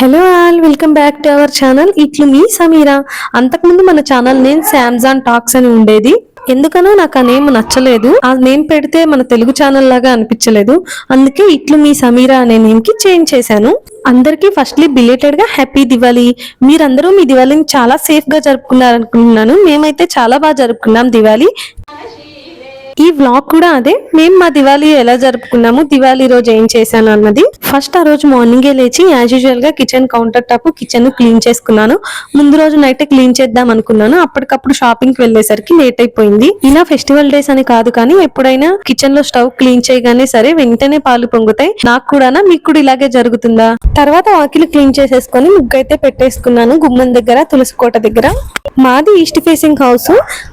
Hello all welcome back to our channel. ఇట్లు మీ సమీరా. అంతకుముందు మన ఛానల్ నేమ్ శామ్జాన్ టాక్స్ అని ఉండేది. ఎందుకనో నాకు ఆ నేమ్ నచ్చలేదు. ఆ నేమ్ పెడితే మన తెలుగు ఛానల్ లాగా అనిపించలేదు. అందుకే ఇట్లు మీ సమీరా అనే నేమ్కి చేంజ్ చేశాను. అందరికీ ఫస్ట్లీ బిలేటెడ్గా హ్యాపీ దివాళీ. మీరందరూ మీ దివాళీని చాలా సేఫ్గా జరుపుకున్నారనుకుంటున్నాను. మేమైతే చాలా బాగా జరుపుకున్నాం దివాళీ. ఈ వ్లాగ్ కూడా అదే. మేము మా దివాళీ ఎలా జరుపుకున్నాము దివాళీ రోజు ఏం చేశాను అన్నది. ఫస్ట్ ఆ రోజు మార్నింగే లేచి యాజ్ యూజువల్గా kitchen counter top kitchen clean చేసుకున్నాను. ముందు రోజు నైట్ క్లీన్ చేద్దాం అనుకున్నాను. అప్పటికప్పుడు షాపింగ్కి వెళ్ళేసరికి లేట్ అయిపోయింది. ఇలా ఫెస్టివల్ డేస్ అని కాదు కానీ ఎప్పుడైనా కిచెన్లో స్టవ్ క్లీన్ చేయగానే సరే వెంటనే పాలు పొంగుతాయి. నాకు కూడానా మీకు కూడా ఇలాగే జరుగుతుందా? తర్వాత వాకిలి క్లీన్ చేసేసుకొని ముగ్గైతే పెట్టేసుకున్నాను గుమ్మం దగ్గర తులసి కోట దగ్గర. మాది ఈస్ట్ ఫేసింగ్ హౌస్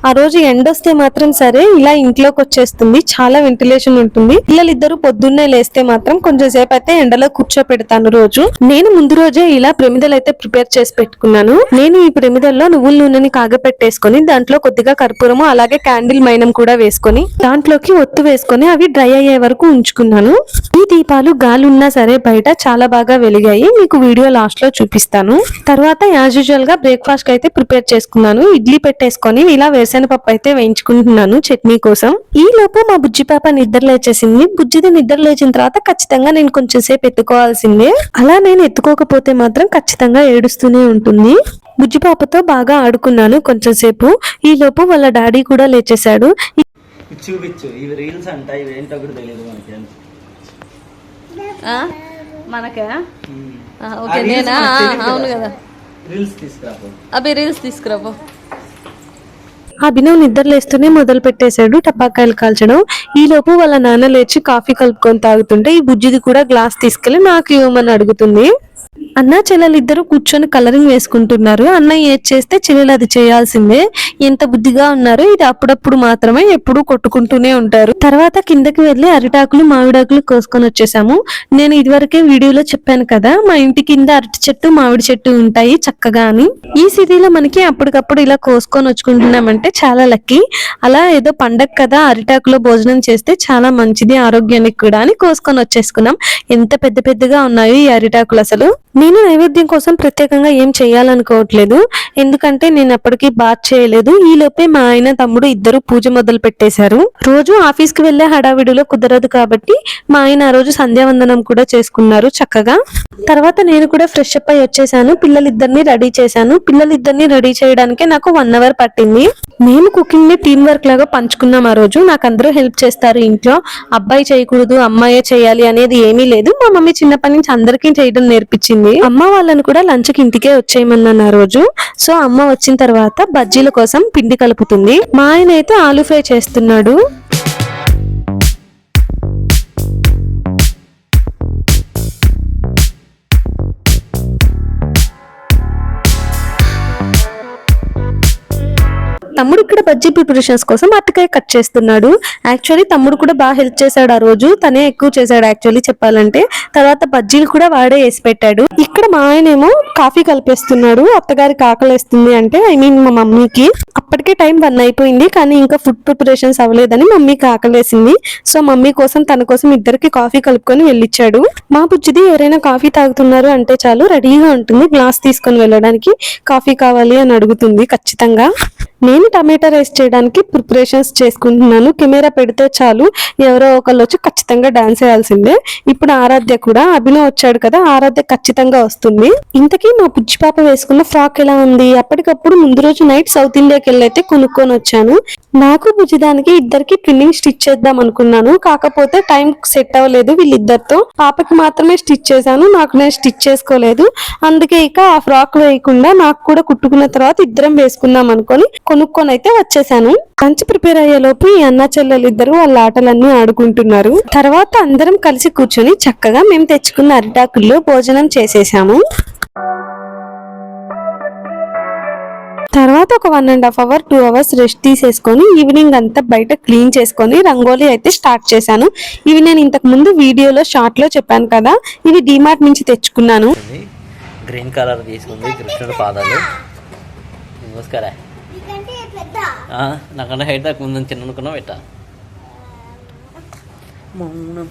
ఆ రోజు ఎండ వస్తే మాత్రం సరే ఇలా ఇంట్లో ఇంట్లోకి వచ్చేస్తుంది చాలా వెంటిలేషన్ ఉంటుంది. పిల్లలిద్దరూ పొద్దున్నే లేస్తే మాత్రం కొంచెం సేపు అయితే ఎండలో కూర్చోపెడతాను రోజు. నేను ముందు రోజే ఇలా ప్రమిదలు అయితే ప్రిపేర్ చేసి పెట్టుకున్నాను. నేను ఈ ప్రమిదల్లో నువ్వుల నూనెని కాగపెట్టేసుకొని దాంట్లో కొద్దిగా కర్పూరము అలాగే క్యాండిల్ మైనం కూడా వేసుకొని దాంట్లోకి ఒత్తు వేసుకొని అవి డ్రై అయ్యే వరకు ఉంచుకున్నాను. ఈ దీపాలు గాలి ఉన్నా సరే బయట చాలా బాగా వెలిగాయి. మీకు వీడియో లాస్ట్లో చూపిస్తాను. తర్వాత యాజ్ యూజువల్గా బ్రేక్ఫాస్ట్ అయితే ప్రిపేర్ చేసుకున్నాను. ఇడ్లీ పెట్టేసుకొని ఇలా వేరుశెనగ పప్పు అయితే వేయించుకుంటున్నాను చట్నీ కోసం. ఈ లోపు మా బుజ్జి పాప నిద్ర లేచేసింది. బుజ్జిది నిద్ర లేచిన తర్వాత ఖచ్చితంగా నేను కొంచెం సేపు ఎత్తుకోవాల్సిందే. అలా నేను ఎత్తుకోకపోతే మాత్రం ఖచ్చితంగా ఏడుస్తూనే ఉంటుంది. బుజ్జి పాపతో బాగా ఆడుకున్నాను కొంచెం సేపు. ఈ లోపు వాళ్ళ డాడీ కూడా లేచేశాడు. చూపించు ఇవి రీల్స్ అంట ఇవి ఏంటో కూడా తెలియదు మనకి ఆ? మనకా? ఉమ్. ఆ, ఓకే ఆ reels నేనా? మనకు ఆ, తెలియదు అవును కదా. రీల్స్ తీసుకురాపో అవి రీల్స్ తీసుకురాపో అభినవ్ నిద్రలేస్తూనే మొదలు పెట్టేశాడు టపాకాయలు కాల్చడం. ఈ లోపు వాళ్ళ నాన్న లేచి కాఫీ కలుపుకొని తాగుతుంటే ఈ బుజ్జిది కూడా గ్లాస్ తీసుకెళ్ళి నాకు ఇవ్వమని అడుగుతుంది. అన్న చెల్లెలు ఇద్దరు కూర్చొని కలరింగ్ వేసుకుంటున్నారు. అన్నయ్య ఏది చేస్తే చెల్లెలు అది చేయాల్సిందే. ఎంత బుద్ధిగా ఉన్నారు ఇది అప్పుడప్పుడు మాత్రమే ఎప్పుడూ కొట్టుకుంటూనే ఉంటారు. తర్వాత కిందకి వెళ్ళి అరిటాకులు మామిడాకులు కోసుకొని వచ్చేసాము. నేను ఇదివరకే వీడియోలో చెప్పాను కదా మా ఇంటి కింద అరటి చెట్టు మామిడి చెట్టు ఉంటాయి చక్కగా అని. ఈ సిటీలో మనకి అప్పటికప్పుడు ఇలా కోసుకొని వచ్చుకుంటున్నామంటే చాలా లక్కీ. అలా ఏదో పండగ కదా అరిటాకులో భోజనం చేస్తే చాలా మంచిది ఆరోగ్యానికి కూడా అని కోసుకొని వచ్చేసుకున్నాం. ఎంత పెద్ద పెద్దగా ఉన్నాయో ఈ అరిటాకులు అసలు. నేను నైవేద్యం కోసం ప్రత్యేకంగా ఏం చేయాలనుకోవట్లేదు. ఎందుకంటే నేను ఎప్పటికీ బాత్ చేయలేదు. ఈ లోపే మా ఆయన తమ్ముడు ఇద్దరు పూజ మొదలు పెట్టేశారు. రోజు ఆఫీస్కి వెళ్ళే హడావిడిలో కుదరదు కాబట్టి మా ఆయన ఆ రోజు సంధ్యావందనం కూడా చేసుకున్నారు చక్కగా. తర్వాత నేను కూడా ఫ్రెష్ అప్ అయి వచ్చేసాను. పిల్లలిద్దరిని రెడీ చేశాను. పిల్లలిద్దరిని రెడీ చేయడానికి నాకు వన్ అవర్ పట్టింది. మేము కుకింగ్ని టీం వర్క్ లాగా పంచుకున్నాం ఆ రోజు. నాకు అందరూ హెల్ప్ చేస్తారు ఇంట్లో. అబ్బాయి చేయకూడదు అమ్మాయే చేయాలి అనేది ఏమీ లేదు. మా మమ్మీ చిన్నప్పటి నుంచి అందరికీ చేయడం నేర్పించింది. అమ్మ వాళ్ళని కూడా లంచ్కి ఇంటికే వచ్చేయమన్నాను ఆ రోజు. సో అమ్మ వచ్చిన తర్వాత బజ్జీల కోసం పిండి కలుపుతుంది. మా ఆయన అయితే ఆలూ ఫ్రై చేస్తున్నాడు. తమ్ముడు ఇక్కడ బజ్జీ ప్రిపరేషన్స్ కోసం అట్టకాయ కట్ చేస్తున్నాడు. యాక్చువల్లీ తమ్ముడు కూడా బాగా హెల్ప్ చేశాడు ఆ రోజు. తనే ఎక్కువ చేశాడు యాక్చువల్లీ చెప్పాలంటే. తర్వాత బజ్జీలు కూడా వాడే వేసి పెట్టాడు. ఇక్కడ మా ఆయనేమో కాఫీ కలిపేస్తున్నాడు. అత్తగారికి ఆకలేస్తుంది అంటే ఐ మీన్ మా మమ్మీకి. అప్పటికే టైం వన్ అయిపోయింది కానీ ఇంకా ఫుడ్ ప్రిపరేషన్స్ అవ్వలేదని మమ్మీకి ఆకలేసింది సో మమ్మీ కోసం తన కోసం ఇద్దరికి కాఫీ కలుపుకొని వెళ్ళిచ్చాడు. మా బుజ్జిది ఎవరైనా కాఫీ తాగుతున్నారు అంటే చాలు రెడీగా ఉంటుంది. గ్లాస్ తీసుకొని వెళ్ళడానికి కాఫీ కావాలి అని అడుగుతుంది ఖచ్చితంగా. నేను టమాటా రైస్ చేయడానికి ప్రిపరేషన్స్ చేసుకుంటున్నాను. కెమెరా పెడితే చాలు. ఎవరో ఒకళ్ళు వచ్చి ఖచ్చితంగా డాన్స్ వేయాల్సిందే ఇప్పుడు ఆరాధ్య కూడా అభినవ్ వచ్చాడు కదా ఆరాధ్య ఖచ్చితంగా వస్తుంది. ఇంతకీ మా బుజ్జి పాప వేసుకున్న ఫ్రాక్ ఎలా ఉంది? అప్పటికప్పుడు ముందు రోజు నైట్ సౌత్ ఇండియాకి వెళ్ళి అయితే కొనుక్కొని వచ్చాను. నాకు భుజిదానికి ఇద్దరికి ట్విన్నింగ్ స్టిచ్ చేద్దాం అనుకున్నాను. కాకపోతే టైం సెట్ అవ్వలేదు వీళ్ళిద్దరితో. పాపకి మాత్రమే స్టిచ్ చేశాను. నాకు నేను స్టిచ్ చేసుకోలేదు. అందుకే ఇక ఆ ఫ్రాక్ వేయకుండా నాకు కూడా కుట్టుకున్న తర్వాత ఇద్దరం వేసుకుందాం అనుకొని కొనుక్కొని అయితే వచ్చేసాను లంచ్ ప్రిపేర్ అయ్యే లోపు ఈ అన్న చెల్లెలు ఇద్దరు వాళ్ళ ఆటలన్నీ ఆడుకుంటున్నారు. తర్వాత అందరం కలిసి కూర్చొని చక్కగా మేము తెచ్చుకున్న అరిటాకుల్లో భోజనం చేసేసాము. తర్వాత ఒక one and half hour two hours rest తీసేసుకొని ఈవినింగ్ అంతా బయట క్లీన్ చేసుకొని రంగోలీ అయితే స్టార్ట్ చేశాను. ఇవి నేను ఇంతకు ముందు వీడియోలో షార్ట్లో చెప్పాను కదా. ఇవి డిమార్ట్ నుంచి తెచ్చుకున్నాను. గ్రీన్ కలర్ తీసుకుంది కృష్ణుడు పాదాలు. నమస్కారం. నాకన్నా హైట్ దాకా ఉందని చిన్న అనుకున్నావు పెట్టా మౌనం.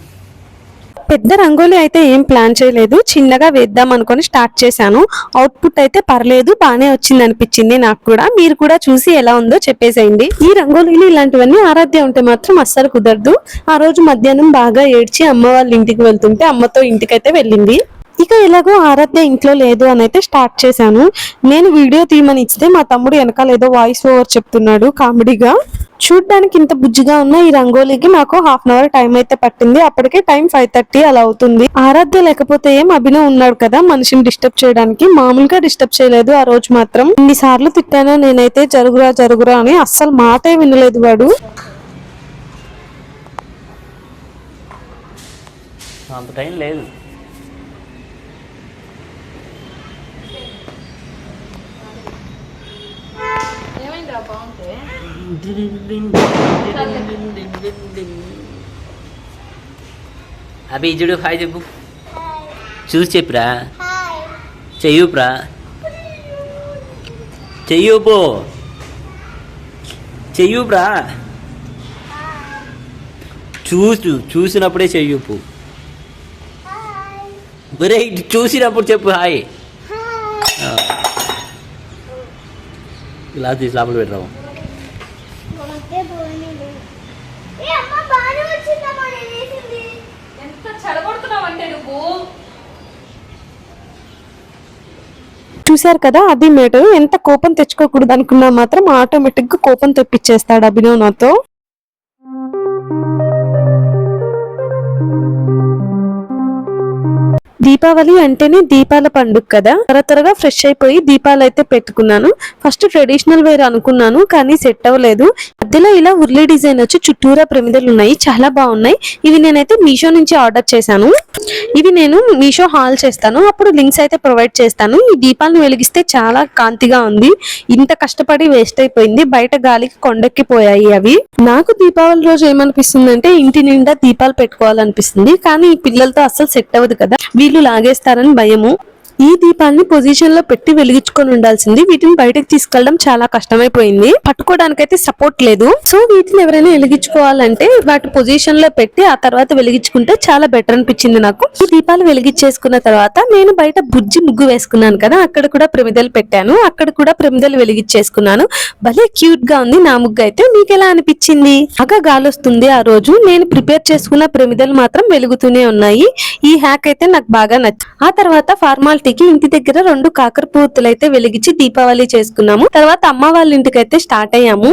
పెద్ద రంగోలీ అయితే ఏం ప్లాన్ చేయలేదు. చిన్నగా వేద్దాం అనుకొని స్టార్ట్ చేశాను. అవుట్పుట్ అయితే పర్లేదు బానే వచ్చింది అనిపించింది నాకు కూడా. మీరు కూడా చూసి ఎలా ఉందో చెప్పేసేయండి. ఈ రంగోలీలు ఇలాంటివన్నీ ఆరాధ్య ఉంటే మాత్రం అస్సలు కుదరదు. ఆ రోజు మధ్యాహ్నం బాగా ఏడ్చి అమ్మ వాళ్ళ ఇంటికి వెళ్తుంటే అమ్మతో ఇంటికైతే వెళ్ళింది. ఇక ఎలాగో ఆరాధ్య ఇంట్లో లేదు అని అయితే స్టార్ట్ చేశాను. నేను వీడియో తీయమని ఇస్తే మా తమ్ముడు వెనకాల ఏదో వాయిస్ ఓవర్ చెప్తున్నాడు కామెడీగా. చూడ్డానికి ఇంత బుజ్జిగా ఉన్న ఈ రంగోలీకి నాకు హాఫ్ అన్ అవర్ టైం అయితే పట్టింది. అప్పటికే టైం ఫైవ్ థర్టీ అలా అవుతుంది. ఆరాధ్య లేకపోతే ఏం అభినవ్ ఉన్నాడు కదా మనిషిని డిస్టర్బ్ చేయడానికి. మామూలుగా డిస్టర్బ్ చేయలేదు ఆ రోజు మాత్రం. ఇన్ని సార్లు తిట్టానో నేనైతే జరుగురా జరుగురా అని అస్సలు మాటే వినలేదు వాడు. అంత టైం లేదు. అభి ఇజుడు హాయ్ చెప్పు. చూసి చెప్పురా. చెయ్యూప్రా. చెయ్యూపు. చెయ్యూప్రా. చూసు చూసినప్పుడే చెయ్యూపు. ఒరే చూసినప్పుడు చెప్పు హాయ్. ఇలా తీసి లోపల పెట్టరావు చూశారు కదా అది మేటర్ ఎంత కోపం తెచ్చుకోకూడదు అనుకున్నా మాత్రం ఆటోమేటిక్గా కోపం తెప్పించేస్తాడు అభినవ్ నాతో. దీపావళి అంటేనే దీపాల పండుగ కదా. త్వర త్వరగా ఫ్రెష్ అయిపోయి దీపాలు అయితే పెట్టుకున్నాను. ఫస్ట్ ట్రెడిషనల్ వేర్ అనుకున్నాను కానీ సెట్ అవ్వలేదు. మధ్యలో ఇలా ఉర్లీ డిజైన్ వచ్చి చుట్టూరా ప్రమిదలు ఉన్నాయి చాలా బాగున్నాయి. ఇవి నేనైతే మీషో నుంచి ఆర్డర్ చేశాను. ఇవి నేను మీషో హాల్ చేస్తాను. అప్పుడు లింక్స్ అయితే ప్రొవైడ్ చేస్తాను. ఈ దీపాలను వెలిగిస్తే చాలా కాంతిగా ఉంది. ఇంత కష్టపడి వేస్ట్ అయిపోయింది. బయట గాలికి కొండెక్కిపోయాయి అవి. నాకు దీపావళి రోజు ఏమనిపిస్తుంది అంటే ఇంటి నిండా దీపాలు పెట్టుకోవాలనిపిస్తుంది. కానీ ఈ పిల్లలతో అస్సలు సెట్ అవ్వదు కదా. వీళ్ళు లాగేస్తారని భయము. ఈ దీపాన్ని పొజిషన్లో పెట్టి వెలిగించుకొని ఉండాల్సింది. వీటిని బయటకు తీసుకెళ్ళడం చాలా కష్టమైపోయింది. పట్టుకోవడానికైతే సపోర్ట్ లేదు. సో వీటిని ఎవరైనా వెలిగించుకోవాలంటే వాటి పొజిషన్లో పెట్టి ఆ తర్వాత వెలిగించుకుంటే చాలా బెటర్ అనిపించింది నాకు. ఈ దీపాలు వెలిగించేసుకున్న తర్వాత నేను బయట బుజ్జి ముగ్గు వేసుకున్నాను కదా అక్కడ కూడా ప్రమిదలు పెట్టాను. అక్కడ కూడా ప్రమిదలు వెలిగించేసుకున్నాను. భలే క్యూట్గా ఉంది నా ముగ్గు అయితే. మీకు ఎలా అనిపించింది? బాగా గాలి వస్తుంది ఆ రోజు. నేను ప్రిపేర్ చేసుకున్న ప్రమిదలు మాత్రం వెలుగుతూనే ఉన్నాయి. ఈ హ్యాక్ అయితే నాకు బాగా నచ్చింది ఆ తర్వాత ఫార్మాలిటీకి ఇంటి దగ్గర రెండు కాకర అయితే వెలిగించి దీపావళి చేసుకున్నాము తర్వాత అమ్మ వాళ్ళ ఇంటికి అయితే స్టార్ట్ అయ్యాము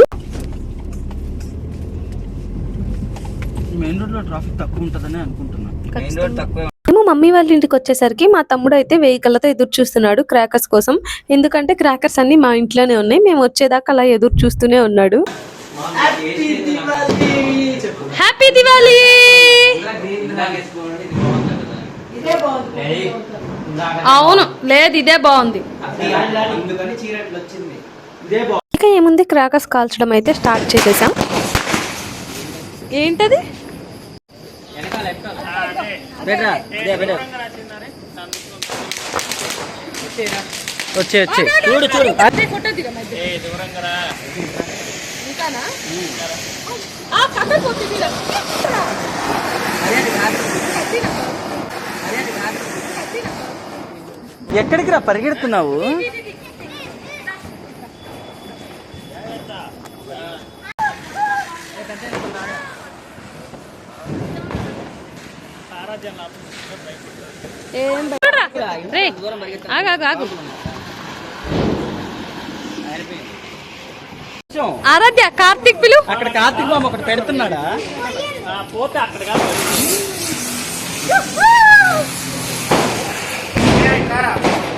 మెయిన్ రోడ్లో ట్రాఫిక్ తక్కువ ఉంటుందని అనుకుంటున్నాను మెయిన్ రోడ్ తక్కువ మేము మమ్మీ వాళ్ళ ఇంటికి వచ్చేసరికి మా తమ్ముడు అయితే వెహికల్తో ఎదురు చూస్తున్నాడు క్రాకర్స్ కోసం ఎందుకంటే క్రాకర్స్ అన్ని మా ఇంట్లోనే ఉన్నాయి మేము వచ్చేదాకా అలా ఎదురు చూస్తూనే ఉన్నాడు హ్యాపీ దివాలి అవును లేదు ఇదే బాగుంది. ఎందుకని చీరట్లు వచ్చింది? ఇదే ఇక ఏముంది క్రాకర్స్ కాల్చడం అయితే స్టార్ట్ చేసేసాం. ఏంటది? వచ్చే వచ్చే. చూడు చూడు. ఇంకానా? ఎక్కడికి రా పరిగెడుతున్నావు ఆరాధ్య కార్తీక్ పిలు. అక్కడ కార్తీక్ బాబు ఒకటి పెడుతున్నాడా? ఆ.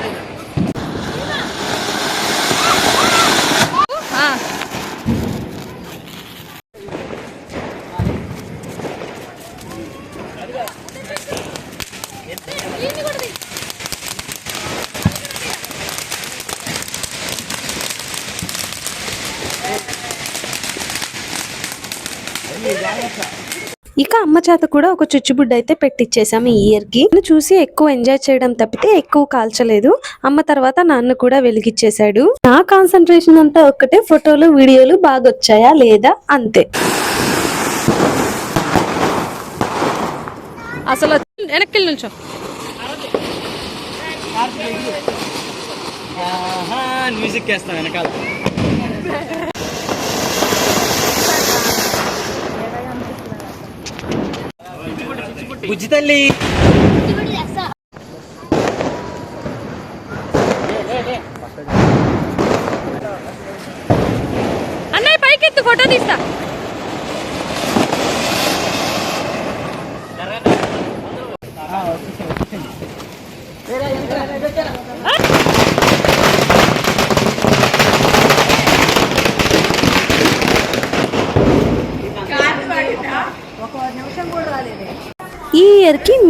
ఇక అమ్మ చేత కూడా ఒక చుచ్చుబుడ్డ అయితే పెట్టించేసాము ఈ ఇయర్కి చూసి ఎక్కువ ఎంజాయ్ చేయడం తప్పితే ఎక్కువ కాల్చలేదు. అమ్మ తర్వాత నాన్న కూడా వెలిగిచ్చేశాడు. నా కాన్సన్ట్రేషన్ అంతా ఒక్కటే ఫోటోలు వీడియోలు బాగా వచ్చాయా లేదా? అంతే. అసలు వెనక్కి నుంచో. మ్యూజిక్ వెనకాల. బుజ్జి తల్లి.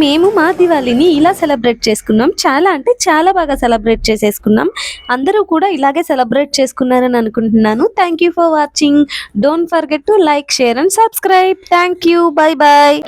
మేము మా దివాళీని ఇలా సెలబ్రేట్ చేసుకున్నాం. చాలా అంటే చాలా బాగా సెలబ్రేట్ చేసేసుకున్నాం. అందరూ కూడా ఇలాగే సెలబ్రేట్ చేసుకున్నారని అనుకుంటున్నాను. Thank you for watching don't forget to like share and subscribe thank you bye bye